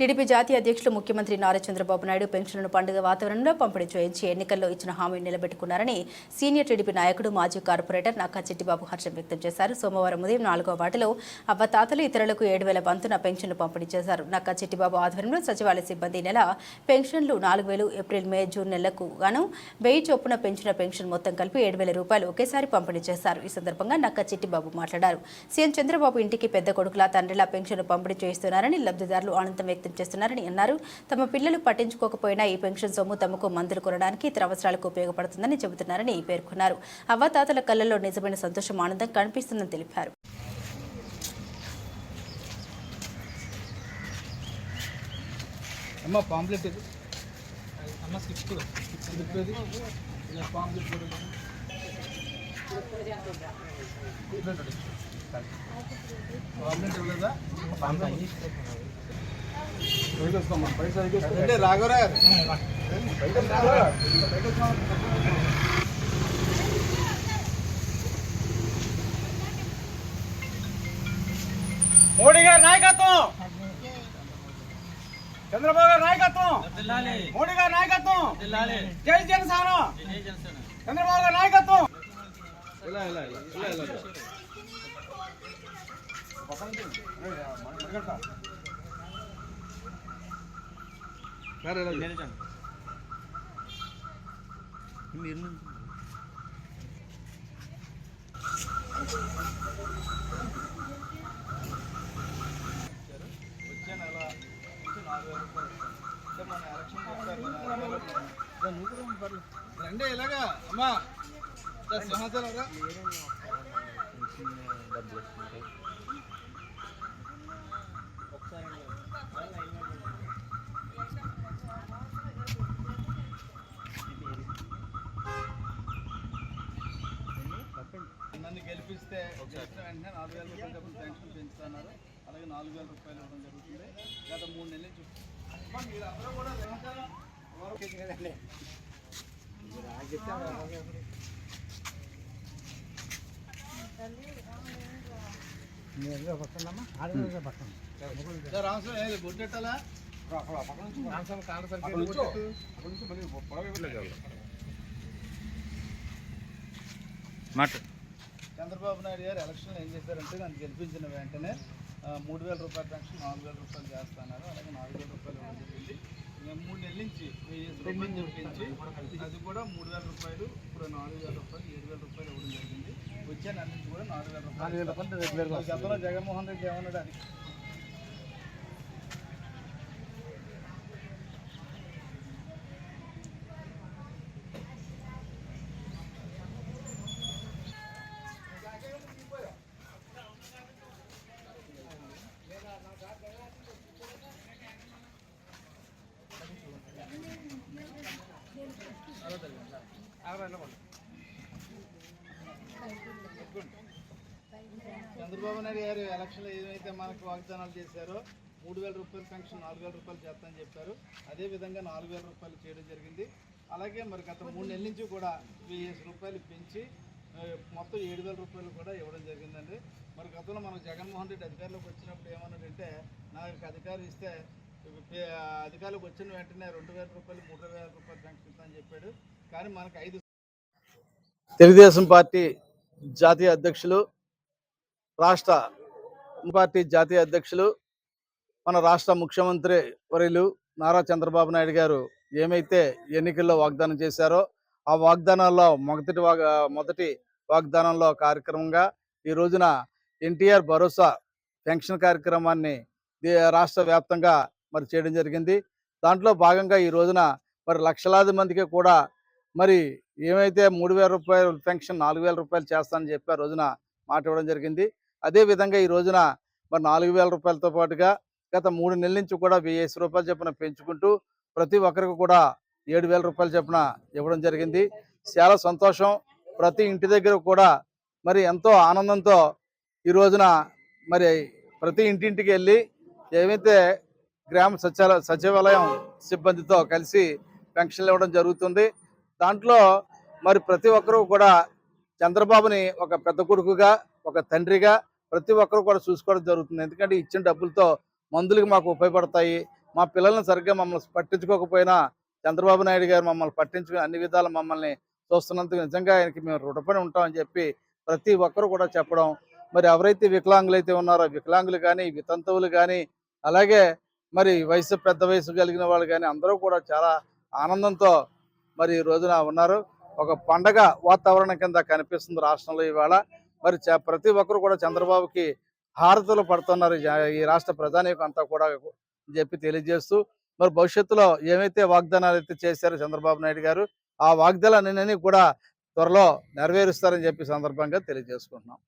TDP జాతీయ అధ్యక్షులు ముఖ్యమంత్రి నారా చంద్రబాబు నాయుడు పెన్షన్లను పండుగ వాతావరణంలో పంపిణీ చేయించి ఎన్నికల్లో ఇచ్చిన హామీని నిలబెట్టుకున్నారని సీనియర్ టీడీపీ నాయకుడు మాజీ కార్పొరేటర్ నక్కా చెట్టిబాబు హర్షం వ్యక్తం చేశారు. సోమవారం ఉదయం నాలుగో వార్డులో అవ్వతాతలు ఇతరులకు ఏడు వేల వంతున పెన్షన్లు పంపిణీ చేశారు. నక్కా చెట్టిబాబు ఆధ్వర్యంలో సచివాలయ సిబ్బంది నెల పెన్షన్లు నాలుగు వేలు ఏప్రిల్ మే జూన్ నెలలకు గాను వెయ్యి చొప్పున పెంచిన పెన్షన్ మొత్తం కలిపి ఏడు వేల రూపాయలు ఒకేసారి పంపిణీ చేశారు. ఈ సందర్భంగా నక్కా చిట్టిబాబు మాట్లాడారు. సీఎం చంద్రబాబు ఇంటికి పెద్ద కొడుకులా తండ్రిలా పెన్షన్ పంపిణీ చేస్తున్నారని లబ్ధిదారులు ఆనందం వ్యక్తం చేస్తున్నారని అన్నారు. తమ పిల్లలు పట్టించుకోకపోయినా ఈ పెన్షన్ సొమ్ము తమకు మందులు కొనడానికి ఇతర అవసరాలకు ఉపయోగపడుతుందని చెబుతున్నారని పేర్కొన్నారు. అవ్వాతాతల కళ్ళల్లో నిజమైన సంతోషం ఆనందం కనిపిస్తుందని తెలిపారు. అమ్మ పాంప్లెట్ ఇది అమ్మ స్లిప్ స్లిప్ ఇది ఇలా పాంప్లెట్ కూడా వచ్చావా? మోడీ గారి నాయకత్వం! చంద్రబాబు గారి నాయకత్వం! మోడీ గారి నాయకత్వం! జై జనసేన. చంద్రబాబు గారి నాయకత్వం! ఇలా ఇలా ఇలా ఇలా ఇలా సరే ఇలా వచ్చే నెల నుంచి నాలుగు వేల రూపాయలు అంటే మన ఎలక్షన్ చెప్పారు కదా, నాలుగు వేల రూపాయలు. దా, నువ్వు కూడా ఉండు పర్లేదు. రండి ఇలాగా అమ్మా దా, సింహాచలం రా. నన్ను గెలిపిస్తే వెంటనే నాలుగు వేల రూపాయలు డబ్బులు పెన్షన్ పెంచుతున్నారు. అలాగే నాలుగు వేల రూపాయలు ఇవ్వడం జరుగుతుంది. గత మూడు నెలల నుంచి మీరందరూ కూడా సింహాచలం చంద్రబాబు నాయుడు గారు ఎలక్షన్లో ఏం చేశారంటే నన్ను గెలిపించిన వెంటనే మూడు వేల రూపాయల పెన్షన్ నాలుగు వేల రూపాయలు చేస్తున్నారు. అలాగే నాలుగు వేల రూపాయలు ఇవ్వడం జరిగింది మేము మూడు నెలల నుంచి పెంచి అది కూడా మూడు వేల రూపాయలు ఇప్పుడు నాలుగు వేల రూపాయలు ఏడు వేల రూపాయలు ఇవ్వడం జరిగింది. వచ్చే నెల నుంచి కూడా నాలుగు వేల రూపాయలు గతంలో జగన్మోహన్ రెడ్డి ఏమన్నాడు అది చంద్రబాబు నాయుడు గారు ఎలక్షన్లో ఏదైతే మనకు వాగ్దానాలు చేశారో మూడు వేల రూపాయల పెన్షన్ నాలుగు వేల రూపాయలు చేస్తామని చెప్పారు. అదే విధంగా నాలుగు వేల రూపాయలు చేయడం జరిగింది. అలాగే మరి గత మూడు నెలల నుంచి కూడా వెయ్యి రూపాయలు పెంచి మొత్తం ఏడు వేల రూపాయలు కూడా ఇవ్వడం జరిగిందండి. మరి గతంలో మనకు జగన్మోహన్ రెడ్డి అధికారంలోకి వచ్చినప్పుడు ఏమన్నాడంటే నాకు అధికారం ఇస్తే అధికారులకు వచ్చిన వెంటనే రెండు వేల రూపాయలు మూడు వేల రూపాయలు పెన్షన్ అని చెప్పాడు. కానీ మనకు ఐదు తెలుగుదేశం పార్టీ జాతీయ అధ్యక్షులు రాష్ట్ర పార్టీ జాతీయ అధ్యక్షులు మన రాష్ట్ర ముఖ్యమంత్రి వర్యులు నారా చంద్రబాబు నాయుడు గారు ఏమైతే ఎన్నికల్లో వాగ్దానం చేశారో ఆ వాగ్దానాల్లో మొదటి వాగ్ మొదటి వాగ్దానంలో కార్యక్రమంగా ఈ రోజున ఎన్టీఆర్ భరోసా పెన్షన్ కార్యక్రమాన్ని దే- రాష్ట్ర వ్యాప్తంగా మరి చేయడం జరిగింది. దాంట్లో భాగంగా ఈ రోజున మరి లక్షలాది మందికి కూడా మరి ఏమైతే మూడు వేల రూపాయలు పెన్షన్ నాలుగు వేల రూపాయలు చేస్తానని చెప్పి ఆ రోజున మాట ఇవ్వడం జరిగింది. అదే విధంగా ఈ రోజున మరి నాలుగు వేల రూపాయలతో పాటుగా గత మూడు నెలల నుంచి కూడా వెయ్యి రూపాయలు చొప్పున పెంచుకుంటూ ప్రతి ఒక్కరికి కూడా ఏడు వేల రూపాయలు చొప్పున ఇవ్వడం జరిగింది. చాలా సంతోషం. ప్రతి ఇంటి దగ్గర కూడా మరి ఎంతో ఆనందంతో ఈ రోజున మరి ప్రతి ఇంటింటికి వెళ్ళి ఏమైతే గ్రామ సచివాలయ సచివాలయం సిబ్బందితో కలిసి పెన్షన్లు ఇవ్వడం జరుగుతుంది. దాంట్లో మరి ప్రతి ఒక్కరూ కూడా చంద్రబాబుని ఒక పెద్ద కొడుకుగా ఒక తండ్రిగా ప్రతి ఒక్కరు కూడా చూసుకోవడం జరుగుతుంది. ఎందుకంటే ఇచ్చిన డబ్బులతో మందులకి మాకు ఉపయోగపడతాయి. మా పిల్లల్ని సరిగ్గా మమ్మల్ని పట్టించుకోకపోయినా చంద్రబాబు నాయుడు గారు మమ్మల్ని పట్టించుకుని అన్ని విధాలు మమ్మల్ని చూస్తున్నందుకు నిజంగా ఆయనకి మేము రుణపడి ఉంటామని చెప్పి ప్రతి ఒక్కరు కూడా చెప్పడం. మరి ఎవరైతే వికలాంగులు అయితే ఉన్నారో వికలాంగులు కానీ వితంతువులు కానీ అలాగే మరి వయసు పెద్ద వయసు కలిగిన వాళ్ళు కానీ అందరూ కూడా చాలా ఆనందంతో మరి ఈ రోజున ఉన్నారు. ఒక పండగ వాతావరణం కింద కనిపిస్తుంది రాష్ట్రంలో ఇవాళ. మరి చ- ప్రతి ఒక్కరు కూడా చంద్రబాబుకి హారతులు పడుతున్నారు. ఈ రాష్ట్ర ప్రజానీకం అంతా కూడా చెప్పి తెలియజేస్తూ మరి భవిష్యత్తులో ఏమైతే వాగ్దానాలు అయితే చేశారో చంద్రబాబు నాయుడు గారు ఆ వాగ్దానాలన్నీ కూడా త్వరలో నెరవేరుస్తారని చెప్పి సందర్భంగా తెలియజేసుకుంటున్నాం.